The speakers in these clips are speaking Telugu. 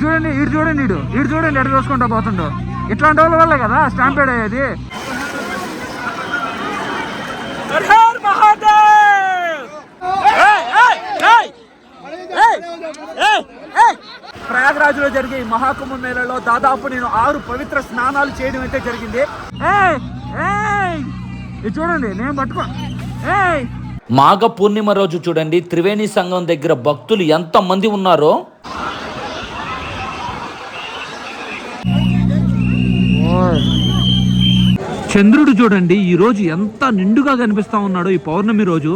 చూడండి ఇటు చూడండి ఇటు. ఇటు చూడండి ఎటు చూసుకుంటా పోతుండో. ఇట్లాంటి వాళ్ళ వల్లే కదా స్టాంపేడ్ అయ్యేది. ప్రయాగరాజులో జరిగే ఈ మహాకుంభ మేళలో దాదాపు నేను ఆరు పవిత్ర స్నానాలు చేయడం అయితే జరిగింది. ఇది చూడండి నేను పట్టుకో. ఏయ్! మాఘ పూర్ణిమ రోజు చూడండి త్రివేణి సంఘం దగ్గర భక్తులు ఎంతమంది ఉన్నారో? చంద్రుడు చూడండి ఈ రోజు ఎంత నిండుగా కనిపిస్తా ఉన్నాడో ఈ పౌర్ణమి రోజు.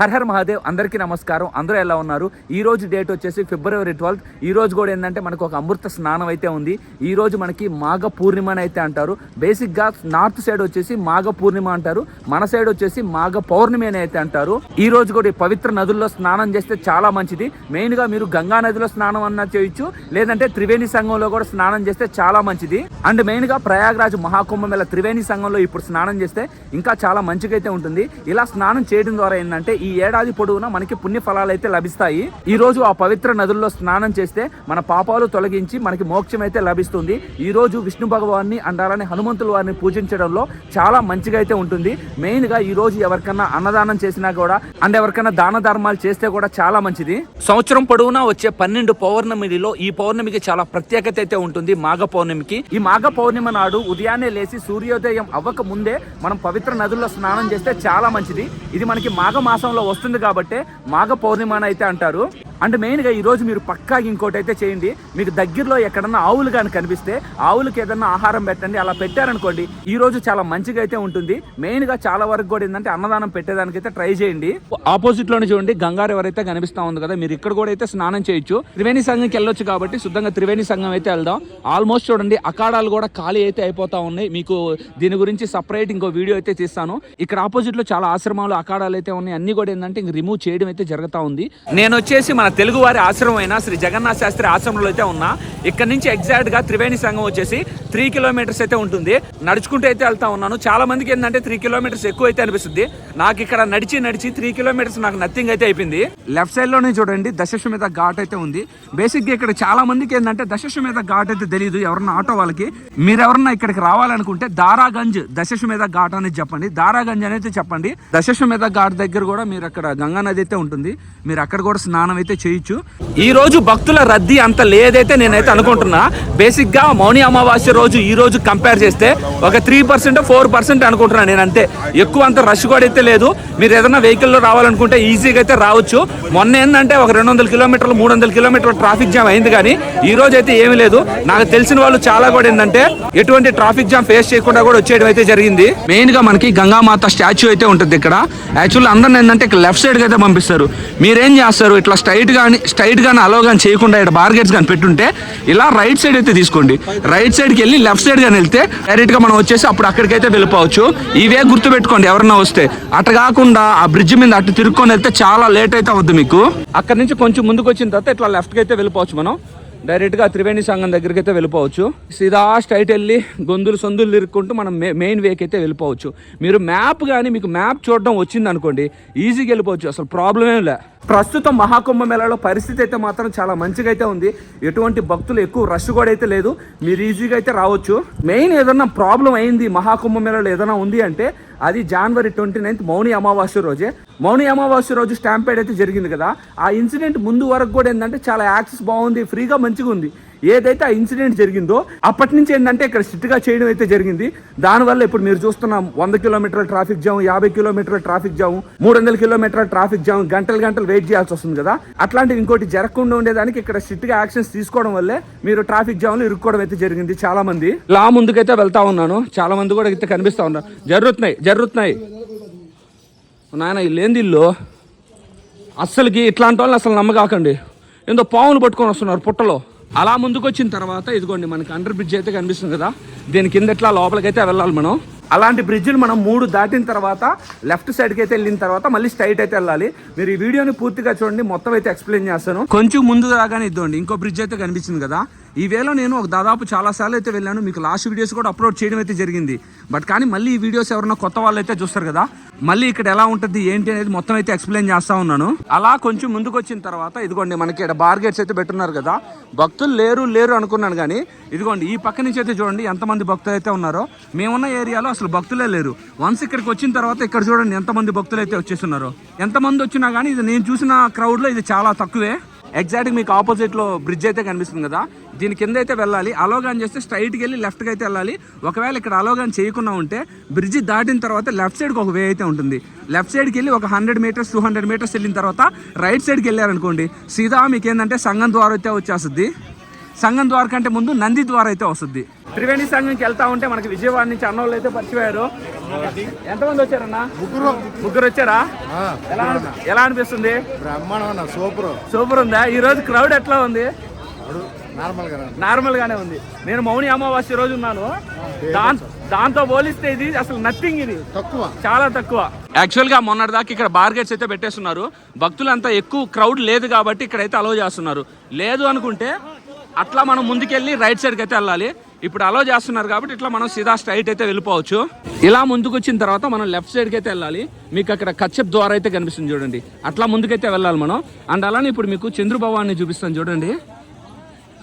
హర్ హర్ మహాదేవ్ అందరికీ నమస్కారం. అందరూ ఎలా ఉన్నారు? ఈ రోజు డేట్ వచ్చేసి ఫిబ్రవరి ట్వెల్త్ ఈ రోజు కూడా ఏంటంటే మనకు ఒక అమృత స్నానం అయితే ఉంది. ఈ రోజు మనకి మాఘ పూర్ణిమ అని అయితే అంటారు. బేసిక్గా నార్త్ సైడ్ వచ్చేసి మాఘ పూర్ణిమ అంటారు. మన సైడ్ వచ్చేసి మాఘ పౌర్ణమి అని అయితే అంటారు. ఈ రోజు కూడా ఈ పవిత్ర నదుల్లో స్నానం చేస్తే చాలా మంచిది. మెయిన్గా మీరు గంగా నదిలో స్నానం అన్నా చేయొచ్చు. లేదంటే త్రివేణి సంఘంలో కూడా స్నానం చేస్తే చాలా మంచిది. అండ్ మెయిన్గా ప్రయాగరాజ్ మహాకుంభమేళ త్రివేణి సంఘంలో ఇప్పుడు స్నానం చేస్తే ఇంకా చాలా మంచిగా అయితే ఉంటుంది. ఇలా స్నానం చేయడం ద్వారా ఏంటంటే ఈ ఏడాది పొడవునా మనకి పుణ్య ఫలాలు అయితే లభిస్తాయి. ఈ రోజు ఆ పవిత్ర నదుల్లో స్నానం చేస్తే మన పాపాలు తొలగించి మనకి మోక్షం అయితే లభిస్తుంది. ఈ రోజు విష్ణు భగవాన్ని అండాలని హనుమంతుల వారిని పూజించడంలో చాలా మంచిగా అయితే ఉంటుంది. మెయిన్గా ఈ రోజు ఎవరికన్నా అన్నదానం చేసినా కూడా అండ్ ఎవరికైనా దాన ధర్మాలు చేస్తే కూడా చాలా మంచిది. సంవత్సరం పొడవునా వచ్చే పన్నెండు పౌర్ణమిలో ఈ పౌర్ణమికి చాలా ప్రత్యేకత అయితే ఉంటుంది మాఘ పౌర్ణమికి. ఈ మాఘ పౌర్ణమి నాడు ఉదయాన్నే లేచి సూర్యోదయం అవ్వక ముందే మనం పవిత్ర నదుల్లో స్నానం చేస్తే చాలా మంచిది. ఇది మనకి మాఘ మాసంలో వస్తుంది కాబట్టి మాఘ పౌర్ణిమ అని అయితే అంటారు. అండ్ మెయిన్గా ఈ రోజు మీరు పక్కా ఇంకోటి అయితే చేయండి. మీకు దగ్గరలో ఎక్కడన్నా ఆవులు కానీ కనిపిస్తే ఆవులకి ఏదన్నా ఆహారం పెట్టండి అలా పెట్టారనుకోండి ఈ రోజు చాలా మంచిగా అయితే ఉంటుంది. మెయిన్గా చాలా వరకు కూడా ఏంటంటే అన్నదానం పెట్టేదానికైతే ట్రై చేయండి. ఆపోజిట్లోనే చూడండి గంగారు ఎవరైతే కనిపిస్తా ఉంది కదా మీరు ఇక్కడ కూడా అయితే స్నానం చేయొచ్చు. త్రివేణి సంఘంకి వెళ్ళొచ్చు కాబట్టి శుద్ధంగా త్రివేణి సంఘం అయితే వెళ్దాం. ఆల్మోస్ట్ చూడండి అఖాడాలు కూడా ఖాళీ అయితే అయిపోతా ఉన్నాయి. మీకు దీని గురించి సపరేట్ ఇంకో వీడియో అయితే తీస్తాను. ఇక్కడ ఆపోజిట్లో చాలా ఆశ్రమాలు అఖాడాలు అయితే ఉన్నాయి. అన్ని కూడా ఏంటంటే ఇంక రిమూవ్ చేయడం అయితే జరుగుతా ఉంది. నేను వచ్చేసి మన తెలుగు వారి ఆశ్రమం అయిన శ్రీ జగన్నాథ శాస్త్రి ఆశ్రమంలో అయితే ఉన్నా. ఇక్కడ నుంచి ఎగ్జాక్ట్గా త్రివేణి సంఘం వచ్చేసి త్రీ కిలోమీటర్స్ అయితే ఉంటుంది. నడుచుకుంటూ అయితే వెళ్తా ఉన్నాను. చాలా మందికి ఏంటంటే త్రీ కిలోమీటర్స్ ఎక్కువ అయితే అనిపిస్తుంది. నాకు ఇక్కడ నడిచి నడిచి త్రీ కిలోమీటర్స్ నాకు నథింగ్ అయితే అయిపోయింది. లెఫ్ట్ సైడ్లోనే చూడండి దశశ్వమేధ ఘాట్ అయితే ఉంది. బేసిక్గా ఇక్కడ చాలా మందికి ఏంటంటే దశశ్వమేధ ఘాట్ అయితే తెలియదు ఎవరన్నా ఆటో వాళ్ళకి. మీరు ఎవరన్నా ఇక్కడికి రావాలనుకుంటే దారాగంజ్ దశశ్వమేధ ఘాట్ అనేది చెప్పండి. దారాగంజ్ అనేది చెప్పండి. దశశ్వమేధ ఘాట్ దగ్గర కూడా మీరు అక్కడ గంగా నది అయితే ఉంటుంది. మీరు అక్కడ కూడా స్నానం అయితే చేయొచ్చు. ఈ రోజు భక్తుల రద్దీ అంత లేదైతే నేనైతే అనుకుంటున్నా. బేసిక్గా మౌని అమావాస్య రోజు ఈ రోజు కంపేర్ చేస్తే ఒక త్రీ పర్సెంట్ ఫోర్ పర్సెంట్ అనుకుంటున్నా నేను అంతే. ఎక్కువ అంత రష్ కూడా అయితే లేదు. మీరు ఏదైనా వెహికల్లో రావాలనుకుంటే ఈజీగా అయితే రావచ్చు. మొన్న ఏంటంటే ఒక రెండు వందల కిలోమీటర్లు మూడు వందల కిలోమీటర్ల ట్రాఫిక్ జామ్ అయింది కానీ ఈ రోజు అయితే ఏమీ లేదు. నాకు తెలిసిన వాళ్ళు చాలా కూడా ఏంటంటే ఎటువంటి ట్రాఫిక్ జామ్ ఫేస్ చేయకుండా కూడా వచ్చేయడం అయితే జరిగింది. మెయిన్గా మనకి గంగామాత స్టాచ్యూ అయితే ఉంటుంది ఇక్కడ. యాక్చువల్ అందరిని ఏంటంటే అంటే లెఫ్ట్ సైడ్ అయితే పంపిస్తారు. మీరేం చేస్తారు? ఇట్లా స్ట్రైట్ కానీ స్ట్రైట్ కానీ అలో గాని చేయకుండా ఇక్కడ బార్గెట్స్ కానీ పెట్టుంటే ఇలా రైట్ సైడ్ అయితే తీసుకోండి. రైట్ సైడ్కి వెళ్ళి లెఫ్ట్ సైడ్ గాని వెళ్తే డైరెక్ట్గా మనం వచ్చేసి అప్పుడు అక్కడికైతే వెళ్ళిపోవచ్చు. ఇవే గుర్తు పెట్టుకోండి ఎవరన్నా వస్తే. అటు కాకుండా ఆ బ్రిడ్జ్ మీద అటు తిరుక్కొని వెళ్తే చాలా లేట్ అయితే అవుద్ది మీకు. అక్కడ నుంచి కొంచెం ముందుకు వచ్చిన తర్వాత ఇట్లా లెఫ్ట్కి అయితే వెళ్ళిపోవచ్చు మనం. డైరెక్ట్గా త్రివేణి సంఘం దగ్గరికి అయితే వెళ్ళిపోవచ్చు. సీదా స్ట్రైట్ వెళ్ళి గొంతులు సొందులు తిరుక్కుంటూ మనం మెయిన్ వేకి అయితే వెళ్ళిపోవచ్చు. మీరు మ్యాప్ కానీ మీకు మ్యాప్ చూడడం వచ్చింది అనుకోండి ఈజీగా వెళ్ళిపోవచ్చు. అసలు ప్రాబ్లమే లే. ప్రస్తుతం మహాకుంభ మేళలో పరిస్థితి అయితే మాత్రం చాలా మంచిగా అయితే ఉంది. ఎటువంటి భక్తులు ఎక్కువ రష్ కూడా అయితే లేదు. మీరు ఈజీగా అయితే రావచ్చు. మెయిన్ ఏదన్నా ప్రాబ్లం అయింది మహాకుంభ మేళలో ఏదైనా ఉంది అంటే అది జనవరి ట్వంటీ నైన్త్ మౌని అమావాస్య రోజే. మౌని అమావాస్య రోజు స్టాంపేడ్ అయితే జరిగింది కదా. ఆ ఇన్సిడెంట్ ముందు వరకు కూడా ఏంటంటే చాలా యాక్సెస్ బాగుంది ఫ్రీగా మంచిగా ఉంది ఏదైతే ఆ ఇన్సిడెంట్ జరిగిందో అప్పటి నుంచి ఏంటంటే ఇక్కడ స్ట్రిక్ట్గా చేయడం అయితే జరిగింది. దానివల్ల ఇప్పుడు మీరు చూస్తున్నాం వంద కిలోమీటర్ల ట్రాఫిక్ జామ్ యాభై కిలోమీటర్ల ట్రాఫిక్ జామ్ మూడు వందల కిలోమీటర్ల ట్రాఫిక్ జామ్ గంటలు గంటలు వెయిట్ చేయాల్సి వస్తుంది కదా. అట్లాంటివి ఇంకోటి జరగకుండా ఉండేదానికి ఇక్కడ స్ట్రిక్ట్గా యాక్షన్స్ తీసుకోవడం వల్లే మీరు ట్రాఫిక్ జామ్లు ఇరుక్కోవడం అయితే జరిగింది చాలా మంది లా ముందుకైతే వెళ్తా ఉన్నాను. చాలా మంది కూడా అయితే కనిపిస్తా ఉన్నారు. జరుగుతున్నాయి జరుగుతున్నాయి నాయన ఇల్లేంది ఇల్లు అస్సలకి ఇట్లాంటి వాళ్ళని అసలు నమ్మకాకండి. ఏందో పావులు పట్టుకొని వస్తున్నారు పుట్టలో. అలా ముందుకొచ్చిన తర్వాత ఇదిగోండి మనకి అండర్ బ్రిడ్జ్ అయితే కనిపిస్తుంది కదా. దీని కింద ఇట్లా లోపలికైతే వెళ్ళాలి మనం. అలాంటి బ్రిడ్జ్లు మనం మూడు దాటిన తర్వాత లెఫ్ట్ సైడ్కి అయితే వెళ్ళిన తర్వాత మళ్ళీ స్ట్రైట్ అయితే వెళ్ళాలి. మీరు ఈ వీడియోని పూర్తిగా చూడండి మొత్తం అయితే ఎక్స్ప్లెయిన్ చేస్తాను. కొంచెం ముందు రాగానే ఇద్దండి ఇంకో బ్రిడ్జ్ అయితే కనిపించింది కదా. ఈ నేను ఒక దాదాపు చాలా సార్లు అయితే వెళ్ళాను. మీకు లాస్ట్ వీడియోస్ కూడా అప్లోడ్ చేయడం అయితే జరిగింది. బట్ కానీ మళ్ళీ ఈ వీడియోస్ ఎవరైనా కొత్త వాళ్ళు అయితే చూస్తారు కదా మళ్ళీ ఇక్కడ ఎలా ఉంటుంది ఏంటి అనేది మొత్తం అయితే ఎక్స్ప్లెయిన్ చేస్తా ఉన్నాను. అలా కొంచెం ముందుకు వచ్చిన తర్వాత ఇదిగోండి మనకి ఇక్కడ బార్గేట్స్ అయితే పెట్టున్నారు కదా. భక్తులు లేరు లేరు అనుకున్నాను కానీ ఇదిగోండి ఈ పక్క నుంచి అయితే చూడండి ఎంతమంది భక్తులు అయితే ఉన్నారో. మేమున్న ఏరియాలో అసలు భక్తులే లేరు. వన్స్ ఇక్కడికి వచ్చిన తర్వాత ఇక్కడ చూడండి ఎంతమంది భక్తులు అయితే వచ్చేస్తున్నారు. ఎంతమంది వచ్చినా కానీ ఇది నేను చూసిన క్రౌడ్లో ఇది చాలా తక్కువే. ఎగ్జాక్ట్గా మీకు ఆపోజిట్లో బ్రిడ్జ్ అయితే కనిపిస్తుంది కదా. దీని కింద అయితే వెళ్ళాలి. అలోగాన్ చేస్తే స్ట్రైట్కి వెళ్ళి లెఫ్ట్కి అయితే వెళ్ళాలి. ఒకవేళ ఇక్కడ అలోగాన్ చేయకుండా ఉంటే బ్రిడ్జ్ దాటిన తర్వాత లెఫ్ట్ సైడ్కి ఒక వే అయితే ఉంటుంది. లెఫ్ట్ సైడ్కి వెళ్ళి ఒక hundred meters two hundred meters వెళ్ళిన తర్వాత రైట్ సైడ్కి వెళ్ళారనుకోండి సీదా మీకు ఏంటంటే సంఘం ద్వారా అయితే వచ్చేస్తుంది. సంఘం ద్వార కంటే ముందు నంది ద్వారా అయితే వస్తుంది. త్రివేణి సంఘంకి వెళ్తా ఉంటే మనకి విజయవాడ నుంచి అన్నోళ్ళు అయితే పరిచయారు ఎంతమంది వచ్చారన్నా? ముగ్గురు. ముగ్గురు వచ్చారా? ఎలా ఎలా అనిపిస్తుంది? బ్రహ్మాండం అన్న సూపర్. సూపర్ ఉందా? ఈ రోజు క్రౌడ్ ఎట్లా ఉంది? నార్మల్ గానే ఉంది. నేను మౌని అమావాస్య రోజు ఉన్నాను. దాంతో పోలిస్తే ఇది అసలు నథింగ్ ఇది. తక్కువ. చాలా తక్కువ. యాక్చువల్గా మొన్నటి దాకా ఇక్కడ బార్గెట్స్ అయితే పెట్టేస్తున్నారు. భక్తులంతా ఎక్కువ క్రౌడ్ లేదు కాబట్టి ఇక్కడైతే అలౌ చేస్తున్నారు. లేదు అనుకుంటే అట్లా మనం ముందుకెళ్ళి రైట్ సైడ్కి అయితే వెళ్ళాలి. ఇప్పుడు అలో చేస్తున్నారు కాబట్టి ఇట్లా మనం సీదా స్ట్రైట్ అయితే వెళ్ళిపోవచ్చు. ఇలా ముందుకు వచ్చిన తర్వాత మనం లెఫ్ట్ సైడ్కి అయితే వెళ్ళాలి. మీకు అక్కడ కచ్చప్ ద్వారా అయితే కనిపిస్తుంది చూడండి. అట్లా ముందుకైతే వెళ్ళాలి మనం. అండ్ అలానే ఇప్పుడు మీకు చంద్రభవాన్ని చూపిస్తాను చూడండి.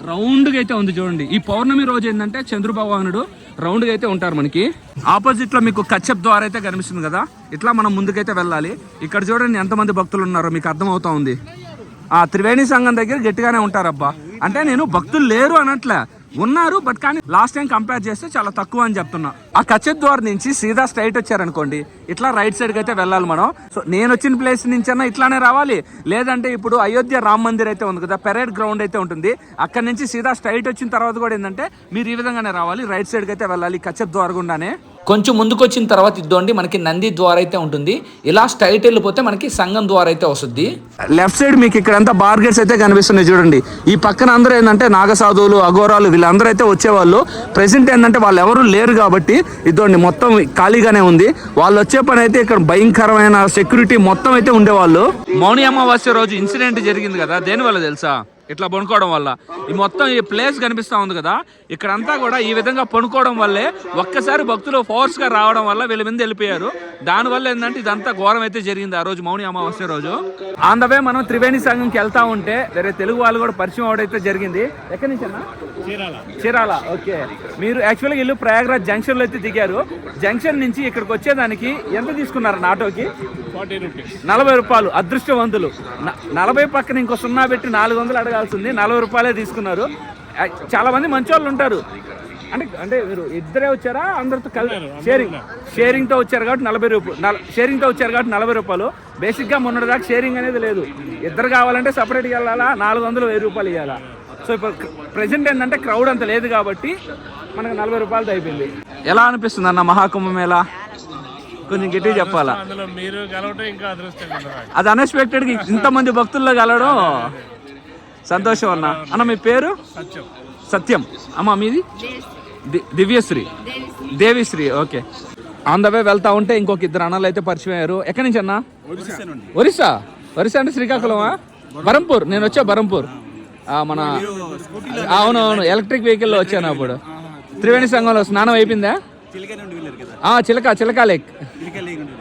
రౌండ్గా అయితే ఉంది చూడండి. ఈ పౌర్ణమి రోజు ఏంటంటే చంద్రభగవానుడు రౌండ్గా అయితే ఉంటారు మనకి. ఆపోజిట్లో మీకు కచ్చప్ ద్వారా అయితే కనిపిస్తుంది కదా. ఇట్లా మనం ముందుకైతే వెళ్ళాలి. ఇక్కడ చూడండి ఎంతమంది భక్తులు ఉన్నారో మీకు అర్థమవుతా ఉంది. ఆ త్రివేణి సంఘం దగ్గర గట్టిగానే ఉంటారబ్బా. అంటే నేను భక్తులు లేరు అనట్లే ఉన్నారు బట్ కానీ లాస్ట్ టైం కంపేర్ చేస్తే చాలా తక్కువ అని చెప్తున్నా. ఆ కచ్చప్ ద్వారా నుంచి సీదా స్ట్రైట్ వచ్చారనుకోండి ఇట్లా రైట్ సైడ్కి అయితే వెళ్ళాలి మనం. సో నేను వచ్చిన ప్లేస్ నుంచి అన్నా ఇట్లానే రావాలి. లేదంటే ఇప్పుడు అయోధ్య రామ్ మందిర్ అయితే ఉంది కదా పెరేడ్ గ్రౌండ్ అయితే ఉంటుంది. అక్కడ నుంచి సీదా స్ట్రైట్ వచ్చిన తర్వాత కూడా ఏంటంటే మీరు ఈ విధంగానే రావాలి రైట్ సైడ్కి అయితే వెళ్ళాలి కచ్చప్ ద్వార్ గుండానే. కొంచెం ముందుకు వచ్చిన తర్వాత ఇద్దండి మనకి నంది ద్వార అయితే ఉంటుంది. ఇలా స్ట్రైట్ వెళ్ళిపోతే మనకి సంగం ద్వార అయితే వస్తుంది. లెఫ్ట్ సైడ్ మీకు ఇక్కడ అంతా బార్గెట్స్ అయితే కనిపిస్తున్నాయి చూడండి. ఈ పక్కన అందరూ ఏంటంటే నాగసాధువులు అఘోరాలు వీళ్ళందరూ అయితే వచ్చేవాళ్ళు. ప్రెసెంట్ ఏంటంటే వాళ్ళు ఎవరు లేరు కాబట్టి ఇదండి మొత్తం ఖాళీగానే ఉంది. వాళ్ళు వచ్చే పని అయితే ఇక్కడ భయంకరమైన సెక్యూరిటీ మొత్తం అయితే ఉండేవాళ్ళు. మౌని అమావాస్య రోజు ఇన్సిడెంట్ జరిగింది కదా దేని వల్ల తెలుసా? ఇట్లా పనుకోవడం వల్ల. ఈ మొత్తం ఈ ప్లేస్ కనిపిస్తా ఉంది కదా ఇక్కడంతా కూడా ఈ విధంగా పనుకోవడం వల్లే ఒక్కసారి భక్తులు ఫోర్స్గా రావడం వల్ల వీళ్ళ మీద వెళ్ళిపోయారు. దానివల్ల ఏంటంటే ఇదంతా ఘోరం అయితే జరిగింది ఆ రోజు మౌని అమావాస్య రోజు. ఆన్ ద వే మనం త్రివేణి సంఘంకి వెళ్తా ఉంటే వేరే తెలుగు వాళ్ళు కూడా పరిచయం అవడైతే జరిగింది. ఎక్కడి నుంచి అన్న? చీరాల. ఓకే. మీరు యాక్చువల్గా ఇల్లు ప్రయాగ్రాజ్ జంక్షన్లో అయితే దిగారు. జంక్షన్ నుంచి ఇక్కడికి వచ్చేదానికి ఎంత తీసుకున్నారు ఆటోకి? నలభై రూపాయలు అదృష్టవంతులు. నలభై పక్కన ఇంకో సున్నా పెట్టి నాలుగు వందలు అడగాల్సింది నలభై రూపాయలే తీసుకున్నారు. ఆ, చాలా మంది మంచోళ్ళు ఉంటారు. అంటే అంటే మీరు ఇద్దరే వచ్చారా? అందరితో కలిసి షేరింగ్ షేరింగ్తో వచ్చారు కాబట్టి నలభై రూపాయలు షేరింగ్తో వచ్చారు కాబట్టి నలభై రూపాయలు. బేసిక్గా మొన్నటి దాకా షేరింగ్ అనేది లేదు. ఇద్దరు కావాలంటే సపరేట్గా వెళ్ళాలా? నాలుగు వందలు వెయ్యి రూపాయలు ఇవ్వాలా సో ఇప్పుడు ప్రెసెంట్ ఏంటంటే క్రౌడ్ అంత లేదు కాబట్టి మనకు నలభై రూపాయలతో అయిపోయింది. ఎలా అనిపిస్తుంది అన్న మహాకుంభమేళ కొంచెం గట్టిగా చెప్పాలా? అది అన్ఎక్స్పెక్టెడ్ ఇంతమంది భక్తుల్లో కలవడం సంతోషం అన్న. అన్న మీ పేరు? సత్యం. సత్యం. అమ్మ మీది? Divyashri. Devishri. Okay. On the way వెళ్తా ఉంటే ఇంకొక ఇద్దరు అన్నలు అయితే పరిచయం అయ్యారు. ఎక్కడి నుంచి అన్న? ఒరిస్సా ఒరిస్సా? అంటే శ్రీకాకుళమా? బరంపూర్. నేను వచ్చా బరంపూర్. ఆ, మన అవునవును ఎలక్ట్రిక్ వెహికల్లో వచ్చాను అప్పుడు. త్రివేణి సంఘంలో స్నానం అయిపోయిందా? ఆ, చిలక చిలక లేక్.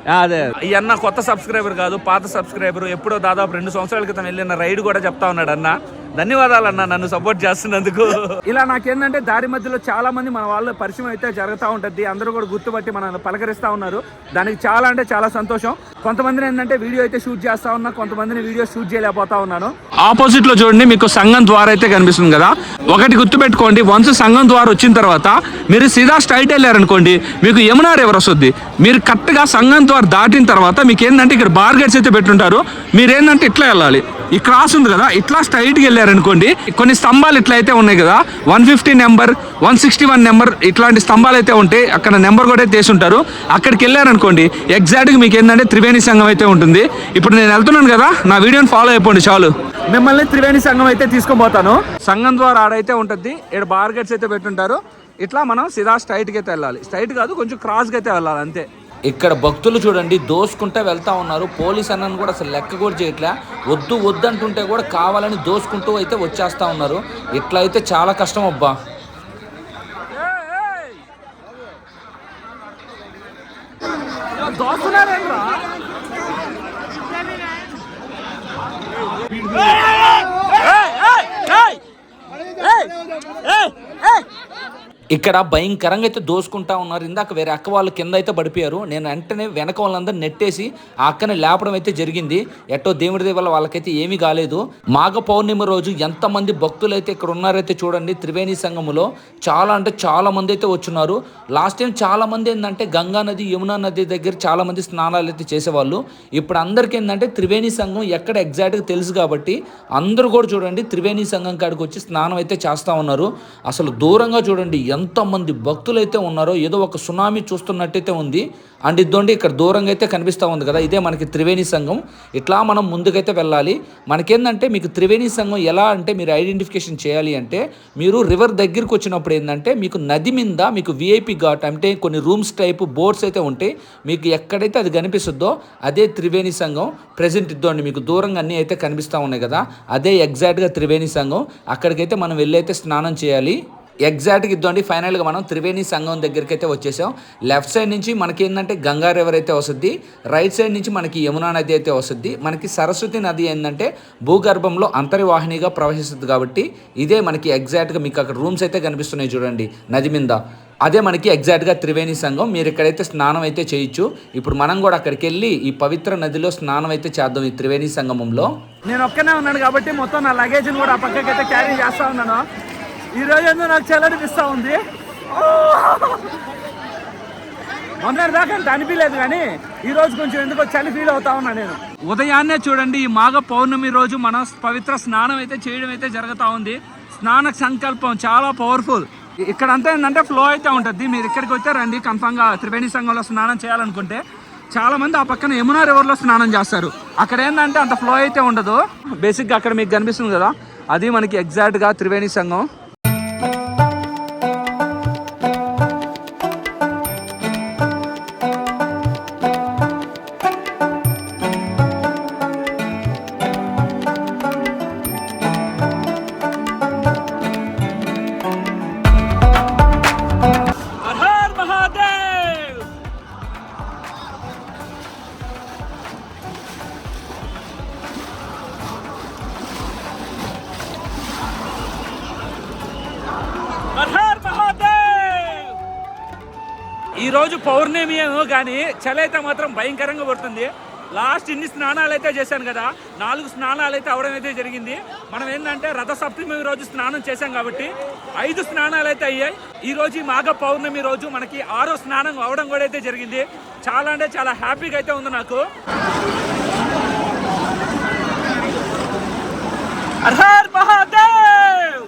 ఆ, అదే. ఈ అన్న కొత్త సబ్స్క్రైబర్ కాదు పాత సబ్స్క్రైబర్. ఎప్పుడో దాదాపు రెండు సంవత్సరాల క్రితం వెళ్ళిన రైడ్ కూడా చెప్తా ఉన్నాడు అన్న. ధన్యవాదాలు అన్న నన్ను సపోర్ట్ చేస్తున్నందుకు. ఇలా నాకేంటంటే దారి మధ్యలో చాలా మంది మన వాళ్ళ పరిచయం అయితే జరుగుతూ ఉంటుంది. అందరూ కూడా గుర్తుపట్టి మనల్ని పలకరిస్తా ఉన్నారు. దానికి చాలా అంటే చాలా సంతోషం. కొంతమందిని ఏంటంటే వీడియో అయితే షూట్ చేస్తా ఉన్నా కొంతమందిని వీడియో షూట్ చేయలేకపోతా ఉన్నాను. ఆపోజిట్లో చూడండి మీకు సంఘం ద్వారా అయితే కనిపిస్తుంది కదా. ఒకటి గుర్తుపెట్టుకోండి వన్స్ సంఘం ద్వారా వచ్చిన తర్వాత మీరు సీదా స్ట్రైట్ వెళ్ళారనుకోండి మీకు యమునా రివర్ వస్తుంది? మీరు కరెక్ట్గా సంఘం ద్వారా దాటిన తర్వాత మీకు ఏంటంటే ఇక్కడ బార్గెట్స్ అయితే పెట్టుంటారు. మీరు ఏంటంటే ఇట్లా వెళ్ళాలి. ఈ క్రాస్ ఉంది కదా ఇట్లా స్ట్రైట్కి వెళ్ళారనుకోండి కొన్ని స్తంభాలు ఇట్లా అయితే ఉన్నాయి కదా one fifty number one sixty one number ఇట్లాంటి స్తంభాలు అయితే ఉంటాయి అక్కడ నెంబర్ కూడా తీసి ఉంటారు అక్కడికి వెళ్ళారనుకోండి ఎగ్జాక్ట్గా మీకు ఏంటంటే త్రివేణి సంఘం అయితే ఉంటుంది. ఇప్పుడు నేను వెళ్తున్నాను కదా నా వీడియోని ఫాలో అయిపోండి చాలు. మిమ్మల్ని త్రివేణి సంఘం అయితే తీసుకొని పోతాను సంఘం ద్వారా ఆడైతే ఉంటుంది ఇక్కడ బార్గెట్స్ అయితే పెట్టుంటారు. ఇట్లా మనం సిదా స్ట్రైట్కి అయితే వెళ్ళాలి. స్ట్రైట్ కాదు కొంచెం క్రాస్కి అయితే వెళ్ళాలి అంతే. ఇక్కడ భక్తులు చూడండి దోసుకుంటా వెళ్తా ఉన్నారు. పోలీస్ అన్నను కూడా అసలు లెక్క కూడా చేయట్లే. వద్దు వద్దు అంటుంటే కూడా కావాలని దోసుకుంటూ అయితే వచ్చేస్తా ఉన్నారు. ఇట్లా అయితే చాలా కష్టం అబ్బా. దోస్తున్నారేంట్రా ఇక్కడ భయంకరంగా అయితే దోసుకుంటా ఉన్నారు. ఇందాక వేరే అక్క వాళ్ళు కింద అయితే పడిపోయారు. నేను వెంటనే వెనక వాళ్ళందరూ నెట్టేసి ఆ అక్కని లేపడం అయితే జరిగింది. ఎట్టో దేవుడి దయ వల్ల వాళ్ళకైతే ఏమీ కాలేదు. మాఘ పౌర్ణమి రోజు ఎంతమంది భక్తులు అయితే ఇక్కడ ఉన్నారైతే చూడండి. త్రివేణి సంఘములో చాలా అంటే చాలా మంది అయితే వచ్చున్నారు. లాస్ట్ టైం చాలా మంది ఏంటంటే గంగా నది యమునా నది దగ్గర చాలా మంది స్నానాలు అయితే చేసేవాళ్ళు. ఇప్పుడు అందరికీ ఏంటంటే త్రివేణి సంఘం ఎక్కడ ఎగ్జాక్ట్గా తెలుసు కాబట్టి అందరూ కూడా చూడండి త్రివేణి సంఘం కాడికి వచ్చి స్నానం అయితే చేస్తూ ఉన్నారు. అసలు దూరంగా చూడండి ఎంతమంది భక్తులైతే ఉన్నారో ఏదో ఒక సునామీ చూస్తున్నట్టయితే ఉంది. అండ్ ఇదోండి ఇక్కడ దూరంగా అయితే కనిపిస్తూ ఉంది కదా ఇదే మనకి త్రివేణి సంఘం. ఇట్లా మనం ముందుకైతే వెళ్ళాలి. మనకేందంటే మీకు త్రివేణి సంఘం ఎలా అంటే మీరు ఐడెంటిఫికేషన్ చేయాలి అంటే మీరు రివర్ దగ్గరికి వచ్చినప్పుడు ఏంటంటే మీకు నది మీద మీకు విఐపి ఘాట్ అంటే కొన్ని రూమ్స్ టైపు బోర్డ్స్ అయితే ఉంటాయి మీకు ఎక్కడైతే అది కనిపిస్తుందో అదే త్రివేణి సంఘం. ప్రజెంట్ ఇద్దోండి మీకు దూరంగా అన్నీ అయితే కనిపిస్తూ ఉన్నాయి కదా అదే ఎగ్జాక్ట్గా త్రివేణి సంఘం. అక్కడికైతే మనం వెళ్ళి అయితే స్నానం చేయాలి. ఎగ్జాక్ట్గా ఇద్దండి ఫైనల్గా మనం త్రివేణి సంఘం దగ్గరికి అయితే వచ్చేసాం. లెఫ్ట్ సైడ్ నుంచి మనకి ఏంటంటే గంగా రివర్ అయితే వస్తుంది. రైట్ సైడ్ నుంచి మనకి యమునా నది అయితే వస్తుంది. మనకి సరస్వతి నది ఏంటంటే భూగర్భంలో అంతర్వాహినిగా ప్రవహిస్తుంది కాబట్టి ఇదే మనకి ఎగ్జాక్ట్గా మీకు అక్కడ రూమ్స్ అయితే కనిపిస్తున్నాయి చూడండి నది మీద. అదే మనకి ఎగ్జాక్ట్గా త్రివేణి సంఘం. మీరు ఇక్కడైతే స్నానం అయితే చేయొచ్చు. ఇప్పుడు మనం కూడా అక్కడికి వెళ్ళి ఈ పవిత్ర నదిలో స్నానం అయితే చేద్దాం ఈ త్రివేణి సంగమంలో. నేను ఒక్కనే ఉన్నాను కాబట్టి మొత్తం నా లగేజ్ని కూడా ఆ క్యారీ చేస్తా ఉన్నాను. ఈ రోజు ఎందుకు నాకు చల్లనిపిస్తూ ఉంది. మొన్నటి దాకా అంత అనిపించలేదు కానీ ఈ రోజు కొంచెం ఎందుకో చలి ఫీల్ అవుతా ఉన్నా నేను. ఉదయాన్నే చూడండి ఈ మాఘ పౌర్ణమి రోజు మనం పవిత్ర స్నానం అయితే చేయడం అయితే జరుగుతూ ఉంది. స్నాన సంకల్పం చాలా పవర్ఫుల్ ఇక్కడ అంతా ఏంటంటే ఫ్లో అయితే ఉంటుంది. మీరు ఇక్కడికి వచ్చే రండి కన్ఫామ్గా త్రివేణి సంఘంలో స్నానం చేయాలనుకుంటే చాలా మంది ఆ పక్కన యమునా రివర్లో స్నానం చేస్తారు. అక్కడ ఏంటంటే అంత ఫ్లో అయితే ఉండదు. బేసిక్గా అక్కడ మీకు కనిపిస్తుంది కదా అది మనకి ఎగ్జాక్ట్గా త్రివేణి సంఘం. పౌర్ణమి ఏమో కానీ చలి అయితే మాత్రం భయంకరంగా పడుతుంది. లాస్ట్ ఇన్ని స్నానాలు అయితే చేశాను కదా నాలుగు స్నానాలు అయితే అవడం అయితే జరిగింది. మనం ఏంటంటే రథ సప్తమి రోజు స్నానం చేశాం కాబట్టి ఐదు స్నానాలు అయితే అయ్యాయి. ఈ రోజు ఈ మాఘ పౌర్ణమి రోజు మనకి ఆరో స్నానం అవడం కూడా అయితే జరిగింది. చాలా అంటే చాలా హ్యాపీగా అయితే ఉంది నాకు. అర్హర్ హర్ మహాదేవ్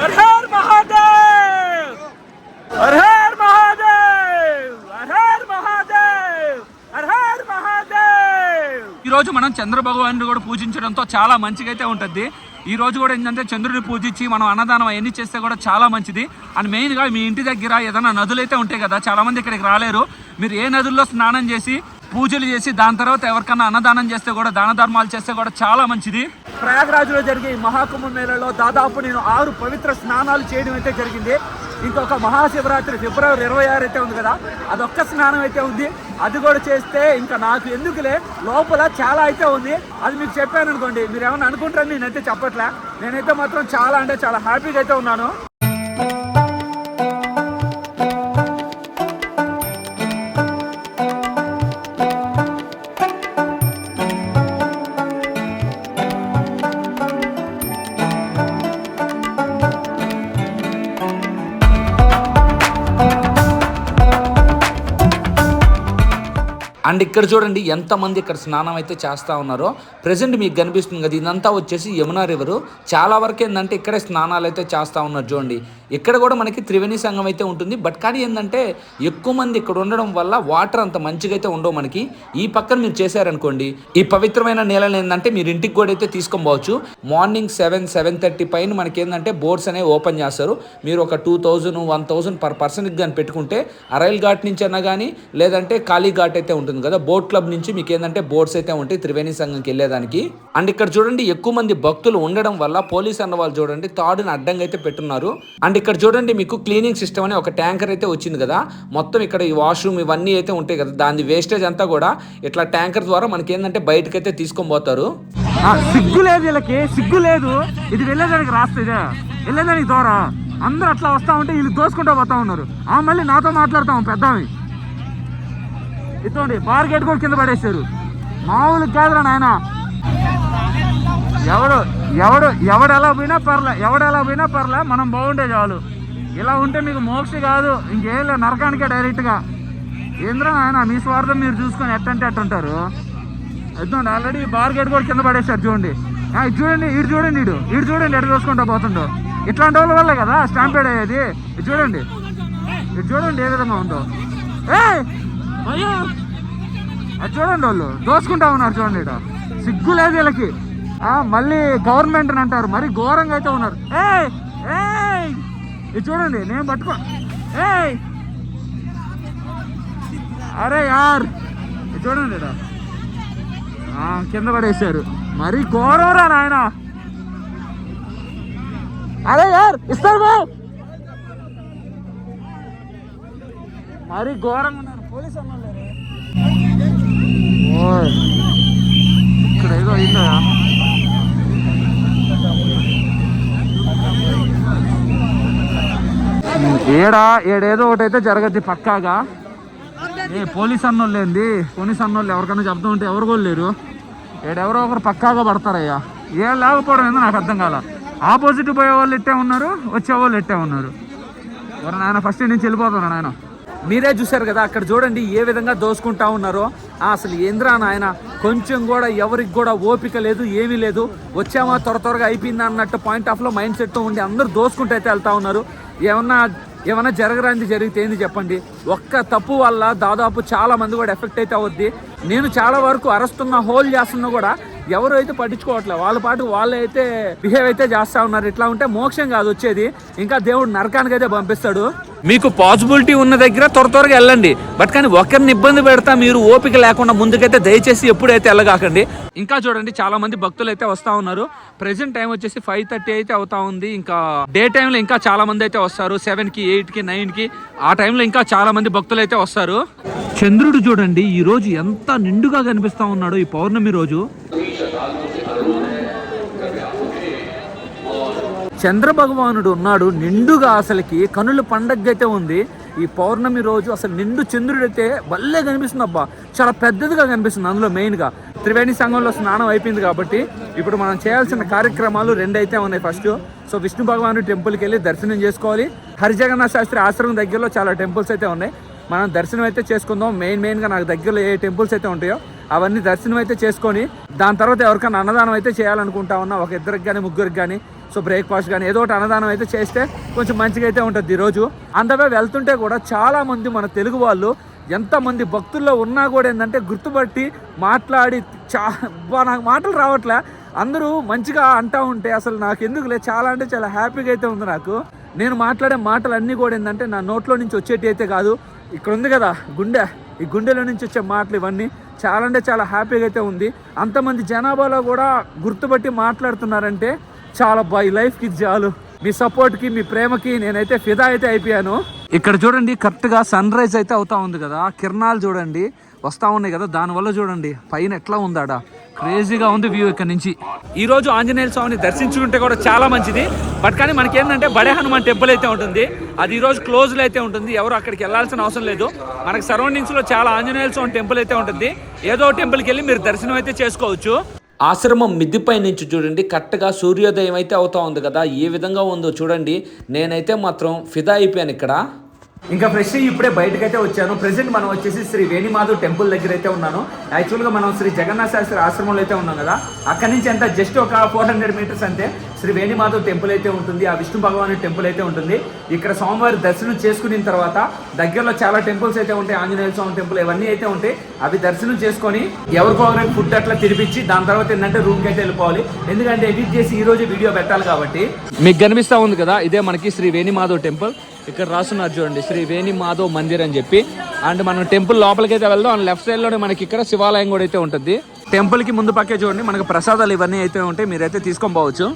హర్ హర్ మహాదేవ్ హర్ హర్ మహాదేవ్ హర్ హర్ మహాదేవ్ హర్ హర్ మహాదేవ్ ఈ రోజు కూడా పూజించడంతో చాలా మంచిగా అయితే ఉంటుంది ఈ రోజు కూడా ఏంటంటే చంద్రుడిని పూజించి మనం అన్నదానం అవన్నీ చేస్తే కూడా చాలా మంచిది. అండ్ మెయిన్గా మీ ఇంటి దగ్గర ఏదైనా నదులు అయితే ఉంటాయి కదా చాలామంది ఇక్కడికి రాలేరు. మీరు ఏ నదుల్లో స్నానం చేసి పూజలు చేసి దాని తర్వాత ఎవరికన్నా అన్నదానం చేస్తే కూడా దాన ధర్మాలు చేస్తే కూడా చాలా మంచిది. ప్రయాగరాజులో జరిగే ఈ మహాకుంభ మేళలో దాదాపు నేను ఆరు పవిత్ర స్నానాలు చేయడం అయితే జరిగింది. ఇంకొక మహాశివరాత్రి ఫిబ్రవరి ఇరవై ఆరు అయితే ఉంది కదా? అదొక్క స్నానం అయితే ఉంది. అది కూడా చేస్తే ఇంకా నాకు ఎందుకులే? లోపల చాలా అయితే ఉంది. అది మీకు చెప్పాను అనుకోండి. మీరు ఏమైనా అనుకుంటారని నేనైతే చెప్పట్లే. నేనైతే మాత్రం చాలా అంటే చాలా హ్యాపీగా అయితే ఉన్నాను. అండ్ ఇక్కడ చూడండి ఎంతమంది ఇక్కడ స్నానం అయితే చేస్తూ ఉన్నారో ప్రజెంట్ మీకు కనిపిస్తుంది కదా ఇదంతా వచ్చేసి యమునా రివర్ చాలా వరకు ఏంటంటే ఇక్కడే స్నానాలు అయితే చేస్తూ ఉన్నారు చూడండి. ఇక్కడ కూడా మనకి త్రివేణి సంఘం అయితే ఉంటుంది. బట్ కానీ ఏంటంటే ఎక్కువ మంది ఇక్కడ ఉండడం వల్ల వాటర్ అంత మంచిగా అయితే ఉండవు మనకి. ఈ పక్కన మీరు చేశారనుకోండి ఈ పవిత్రమైన నీళ్ళని ఏంటంటే మీరు ఇంటికి కూడా అయితే తీసుకొని పోవచ్చు. మార్నింగ్ సెవెన్ సెవెన్ థర్టీ పైన మనకి ఏంటంటే బోర్డ్స్ అనేవి ఓపెన్ చేస్తారు. మీరు ఒక two thousand one thousand per పర్సన్కి కానీ పెట్టుకుంటే అరైల్ ఘాట్ నుంచి అన్నా కానీ లేదంటే కాళీ ఘాట్ అయితే ఉంటుంది. కదా బోట్ క్లబ్ నుంచి మీకు ఏంటంటే బోట్స్ అయితే ఉంటాయి త్రివేణి సంఘంకి వెళ్ళేదానికి. అండ్ ఇక్కడ చూడండి ఎక్కువ మంది భక్తులు ఉండడం వల్ల పోలీస్ అన్న వాళ్ళు చూడండి తాడుని అడ్డంగా అయితే పెట్టున్నారు. అండ్ ఇక్కడ చూడండి మీకు క్లీనింగ్ సిస్టమ్ అనే ఒక ట్యాంకర్ అయితే వచ్చింది కదా మొత్తం ఇక్కడ ఈ వాష్రూమ్ ఇవన్నీ అయితే ఉంటాయి కదా దాని వేస్టేజ్ అంతా కూడా ఇట్లా ట్యాంకర్ ద్వారా మనకి ఏంటంటే బయటకు అయితే తీసుకొని పోతారు. సిగ్గు లేదు వీళ్ళకి సిగ్గు లేదు. ఇది వెళ్ళేదానికి రాస్తుంది? వెళ్ళేదానికి దూరం అందరూ అట్లా వస్తా ఉంటే వీళ్ళు దోసుకుంటూ పోతా ఉన్నారు. ఆ మళ్ళీ నాతో మాట్లాడతాం పెద్దవి. ఇతోండి బార్గేట్ కూడా కింద పడేశారు. మామూలు కాదురా నాయన. ఎవడు ఎవడు ఎవడు ఎలా పోయినా పర్లే ఎవడు ఎలా పోయినా పర్లే మనం బాగుండే చాలు. ఇలా ఉంటే మీకు మోక్ష కాదు. ఇంకేం లేదు నరకానికే డైరెక్ట్గా. ఏంద్రా ఆయన మీ స్వార్థం మీరు చూసుకొని ఎట్టంటే ఎట్టుంటారు? ఎద్దండి ఆల్రెడీ బార్గేట్ కూడా కింద పడేశారు చూడండి. ఇది చూడండి ఇటు చూడండి ఇటు. ఇటు చూడండి ఎటు చూసుకుంటా పోతుండో. ఇట్లాంటి వాళ్ళ వల్లే కదా స్టాంపేడ్ అయ్యేది. ఇది చూడండి. ఇది చూడండి ఏ విధంగా ఉందో. ఏ అయ్యో! అది చూడండి వాళ్ళు దోసుకుంటా ఉన్నారు చూడండి ఇక్కడ. సిగ్గు లేదు వీళ్ళకి. ఆ, మళ్ళీ గవర్నమెంట్ అని అంటారు. మరి ఘోరంగా అయితే ఉన్నారు. ఏ ఏయ్! ఇది చూడండి నేను పట్టుకో. ఏయ్! అరే యార్! ఇది చూడండి ఇక్కడ. కింద పడేసారు మరి ఘోరంరా నాయన! అరే యార్! ఇస్తారు బా మరి ఘోరంగా పోలీసు ఇక్కడ ఏదో అయిందా? ఏడా ఏడేదో ఒకటి అయితే జరగద్ది పక్కాగా. ఏ పోలీస్ అన్నోళ్ళు ఏంది? పోలీస్ అన్నోళ్ళు ఎవరికైనా చెప్తూ ఉంటే ఎవరు కూడా లేరు. ఏడెవరో ఒకరు పక్కాగా పడతారయ్యా. ఏ లేకపోవడం ఏందో నాకు అర్థం కాల. ఆపోజిట్ పోయే వాళ్ళు ఇట్టే ఉన్నారు వచ్చే వాళ్ళు ఇట్టే ఉన్నారు. ఎవరు నాయన ఫస్ట్ నుంచి వెళ్ళిపోతున్నా నాయన? మీరే చూశారు కదా అక్కడ చూడండి ఏ విధంగా దోసుకుంటా ఉన్నారో. అసలు ఏంద్రా నాయన కొంచెం కూడా ఎవరికి కూడా ఓపిక లేదు ఏమీ లేదు. వచ్చామా త్వర త్వరగా అయిపోయిందా అన్నట్టు పాయింట్ ఆఫ్లో మైండ్ సెట్ ఉండి అందరూ దోసుకుంటూ అయితే వెళ్తూ ఉన్నారు. ఏమన్నా ఏమన్నా జరగరాంది జరిగితే ఏంది చెప్పండి. ఒక్క తప్పు వల్ల దాదాపు చాలా మంది కూడా ఎఫెక్ట్ అయితే అవుద్ది. నేను చాలా వరకు అరస్తున్న హోల్ చేస్తున్నా కూడా ఎవరు అయితే పట్టించుకోవట్లేదు వాళ్ళ పాటు వాళ్ళు అయితే బిహేవ్ అయితే చేస్తా ఉన్నారు. ఇట్లా ఉంటే మోక్షం కాదు వచ్చేది. ఇంకా దేవుడు నరకానికి అయితే పంపిస్తాడు. మీకు పాసిబిలిటీ ఉన్న దగ్గర త్వర త్వరగా వెళ్ళండి. బట్ కానీ ఒకరిని ఇబ్బంది పెడతా మీరు ఓపిక లేకుండా ముందుకైతే దయచేసి ఎప్పుడైతే వెళ్ళగాకండి. ఇంకా చూడండి చాలా మంది భక్తులు అయితే వస్తా ఉన్నారు. ప్రెసెంట్ టైం వచ్చేసి ఫైవ్ థర్టీ అయితే అవుతా ఉంది. ఇంకా డే టైంలో ఇంకా చాలా మంది అయితే వస్తారు. సెవెన్కి ఎయిట్కి నైన్కి. ఆ టైంలో ఇంకా చాలా మంది భక్తులు అయితే వస్తారు. చంద్రుడు చూడండి ఈ రోజు ఎంత నిండుగా కనిపిస్తా ఉన్నాడు ఈ పౌర్ణమి రోజు. చంద్ర భగవానుడు ఉన్నాడు నిండుగా అసలుకి కనుల పండగ అయితే ఉంది. ఈ పౌర్ణమి రోజు అసలు నిండు చంద్రుడు అయితే భలే కనిపిస్తుంది అబ్బా చాలా పెద్దదిగా కనిపిస్తుంది అందులో మెయిన్గా. త్రివేణి సంఘంలో స్నానం అయిపోయింది కాబట్టి ఇప్పుడు మనం చేయాల్సిన కార్యక్రమాలు రెండు అయితే ఉన్నాయి ఫస్ట్. సో విష్ణు భగవాను టెంపుల్కి వెళ్ళి దర్శనం చేసుకోవాలి. హరిజగన్నాథ శాస్త్రి ఆశ్రమం దగ్గరలో చాలా టెంపుల్స్ అయితే ఉన్నాయి. మనం దర్శనం అయితే చేసుకుందాం. మెయిన్ మెయిన్గా నాకు దగ్గరలో ఏ టెంపుల్స్ అయితే ఉంటాయో అవన్నీ దర్శనం అయితే చేసుకొని దాని తర్వాత ఎవరికైనా అన్నదానం అయితే చేయాలనుకుంటా ఉన్నా ఒక ఇద్దరికి కానీ ముగ్గురికి కానీ సో బ్రేక్ఫాస్ట్ కానీ ఏదో ఒకటి అన్నదానం అయితే చేస్తే కొంచెం మంచిగా అయితే ఉంటుంది ఈరోజు. అందవే వెళ్తుంటే కూడా చాలామంది మన తెలుగు వాళ్ళు ఎంతమంది భక్తుల్లో ఉన్నా కూడా ఏంటంటే గుర్తుపట్టి మాట్లాడి చా నాకు మాటలు రావట్లే. అందరూ మంచిగా అంటూ ఉంటే అసలు నాకు ఎందుకులే చాలా అంటే చాలా హ్యాపీగా అయితే ఉంది నాకు. నేను మాట్లాడే మాటలు అన్నీ కూడా ఏంటంటే నా నోట్లో నుంచి వచ్చేటి అయితే కాదు. ఇక్కడ ఉంది కదా గుండె. ఈ గుండెలో నుంచి వచ్చే మాటలు ఇవన్నీ. చాలా అంటే చాలా హ్యాపీగా అయితే ఉంది. అంతమంది జనాభాలో కూడా గుర్తుపట్టి మాట్లాడుతున్నారంటే చాలా బా లైఫ్కి చాలు మీ సపోర్ట్కి మీ ప్రేమకి నేనైతే ఫిదా అయితే అయిపోయాను. ఇక్కడ చూడండి కరెక్ట్గా సన్ రైజ్ అయితే అవుతా ఉంది కదా. కిరణాలు చూడండి. వస్తా ఉన్నాయి కదా దానివల్ల చూడండి పైన ఎట్లా ఉందాడా క్రేజీగా ఉంది వ్యూ ఇక్కడ నుంచి. ఈ రోజు ఆంజనేయ స్వామిని దర్శించుకుంటే కూడా చాలా మంచిది. బట్ కానీ మనకి ఏంటంటే బడే హనుమాన్ టెంపుల్ అయితే ఉంటుంది. అది ఈ రోజు క్లోజ్లో అయితే ఉంటుంది. ఎవరు అక్కడికి వెళ్ళాల్సిన అవసరం లేదు. మనకి సరౌండింగ్స్లో చాలా ఆంజనేయ స్వామి టెంపుల్ అయితే ఉంటుంది. ఏదో టెంపుల్కి వెళ్ళి మీరు దర్శనం అయితే చేసుకోవచ్చు. ఆశ్రమం మిద్దిపై నుంచి చూడండి కరెక్ట్గా సూర్యోదయం అయితే అవుతా ఉంది కదా. ఏ విధంగా ఉందో చూడండి. నేనైతే మాత్రం ఫిదా అయిపోయాను ఇక్కడ. ఇంకా ఫ్రెష్ ఇప్పుడే బయటకు అయితే వచ్చాను. ప్రెసెంట్ మనం వచ్చేసి శ్రీ వేణిమాధవ్ టెంపుల్ దగ్గర అయితే ఉన్నాను యాక్చువల్గా మనం శ్రీ జగన్నాథ శాస్త్రి ఆశ్రమంలో అయితే ఉన్నాం కదా. అక్కడి నుంచి అంతా జస్ట్ ఒక ఫోర్ హండ్రెడ్ మీటర్స్ అంతే. శ్రీ వేణిమాధవ్ టెంపుల్ అయితే ఉంటుంది. ఆ విష్ణు భగవాన్ టెంపుల్ అయితే ఉంటుంది. ఇక్కడ సోమవారి దర్శనం చేసుకున్న తర్వాత దగ్గరలో చాలా టెంపుల్స్ అయితే ఉంటాయి. ఆంజనేయ స్వామి టెంపుల్ ఇవన్నీ అయితే ఉంటాయి. అవి దర్శనం చేసుకొని ఎవరికో ఒకరికి ఫుడ్ అట్లా తినిపించి దాని తర్వాత ఏంటంటే రూమ్కి అయితే వెళ్ళిపోవాలి. ఎందుకంటే ఎడిట్ చేసి ఈ రోజు వీడియో పెట్టాలి కాబట్టి. మీకు కనిపిస్తా ఉంది కదా ఇదే మనకి శ్రీ వేణిమాధవ్ టెంపుల్. ఇక్కడ రాస్తున్నారు చూడండి శ్రీ వేణి మాధవ్ మందిర్ అని చెప్పి. అండ్ మనం టెంపుల్ లోపలికి అయితే వెళ్దాం. అండ్ లెఫ్ట్ సైడ్లోనే మనకి ఇక్కడ శివాలయం కూడా అయితే ఉంటుంది. టెంపుల్కి ముందు పక్కే చూడండి మనకు ప్రసాదాలు ఇవన్నీ అయితే ఉంటాయి. మీరైతే తీసుకొని పోవచ్చు.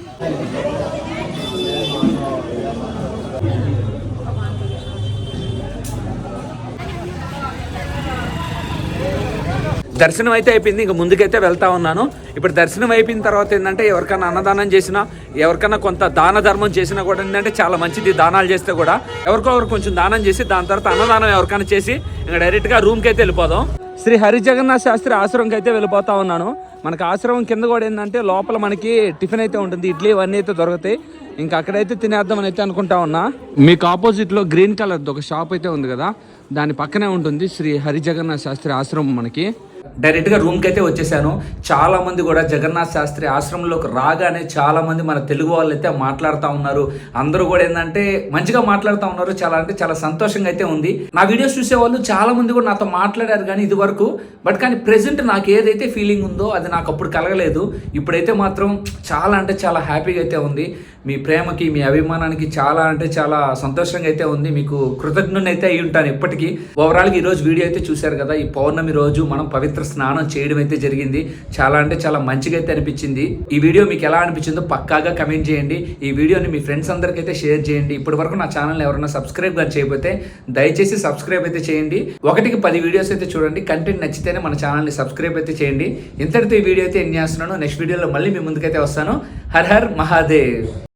దర్శనం అయితే అయిపోయింది. ఇంకా ముందుకైతే వెళ్తా ఉన్నాను. ఇప్పుడు దర్శనం అయిపోయిన తర్వాత ఏంటంటే ఎవరికైనా అన్నదానం చేసినా ఎవరికైనా కొంత దాన ధర్మం చేసినా కూడా ఏంటంటే చాలా మంచిది దానాలు చేస్తే కూడా. ఎవరికో ఎవరు కొంచెం దానం చేసి దాని తర్వాత అన్నదానం ఎవరికైనా చేసి ఇంకా డైరెక్ట్గా రూమ్కి అయితే వెళ్ళిపోదాం. శ్రీ హరి జగన్నాథ్ శాస్త్రి ఆశ్రమంకి అయితే వెళ్ళిపోతా ఉన్నాను. మనకు ఆశ్రమం కింద కూడా ఏంటంటే లోపల మనకి టిఫిన్ అయితే ఉంటుంది. ఇడ్లీ ఇవన్నీ అయితే దొరుకుతాయి. ఇంకా అక్కడైతే తినేద్దామని అయితే అనుకుంటా ఉన్నా. మీకు ఆపోజిట్లో గ్రీన్ కలర్ది ఒక షాప్ అయితే ఉంది కదా. దాని పక్కనే ఉంటుంది శ్రీ హరి జగన్నాథ్ శాస్త్రి ఆశ్రమం మనకి. డైరెక్ట్గా రూమ్ అయితే వచ్చేసాను. చాలా మంది కూడా జగన్నాథ్ శాస్త్రి ఆశ్రమంలోకి రాగానే చాలా మంది మన తెలుగు వాళ్ళు అయితే మాట్లాడుతూ ఉన్నారు. అందరూ కూడా ఏంటంటే మంచిగా మాట్లాడుతూ ఉన్నారు. చాలా అంటే చాలా సంతోషంగా అయితే ఉంది. నా వీడియోస్ చూసే వాళ్ళు చాలా మంది కూడా నాతో మాట్లాడారు కానీ ఇది వరకు బట్ కానీ ప్రెసెంట్ నాకు ఏదైతే ఫీలింగ్ ఉందో అది నాకు అప్పుడు కలగలేదు. ఇప్పుడైతే మాత్రం చాలా అంటే చాలా హ్యాపీగా అయితే ఉంది. మీ ప్రేమకి మీ అభిమానానికి చాలా అంటే చాలా సంతోషంగా అయితే ఉంది. మీకు కృతజ్ఞుని అయి ఉంటాను ఇప్పటికీ. ఓవరాల్గా ఈరోజు వీడియో అయితే చూశారు కదా. ఈ పౌర్ణమి రోజు మనం పవిత్ర స్నానం చేయడం అయితే జరిగింది. చాలా అంటే చాలా మంచిగా అయితే అనిపించింది. ఈ వీడియో మీకు ఎలా అనిపించిందో పక్కాగా కమెంట్ చేయండి. ఈ వీడియోని మీ ఫ్రెండ్స్ అందరికీ అయితే షేర్ చేయండి. ఇప్పటి వరకు నా ఛానల్ ఎవరైనా సబ్స్క్రైబ్ కానీ చేయకపోతే దయచేసి సబ్స్క్రైబ్ అయితే చేయండి. ఒకటికి పది వీడియోస్ అయితే చూడండి. కంటెంట్ నచ్చితేనే మన ఛానల్ని సబ్స్క్రైబ్ అయితే చేయండి. ఇంతటితో ఈ వీడియో అయితే ఎండ్ చేస్తున్నాను. నెక్స్ట్ వీడియోలో మళ్ళీ మీ ముందుకైతే వస్తాను. హర్ హర్ మహాదేవ్.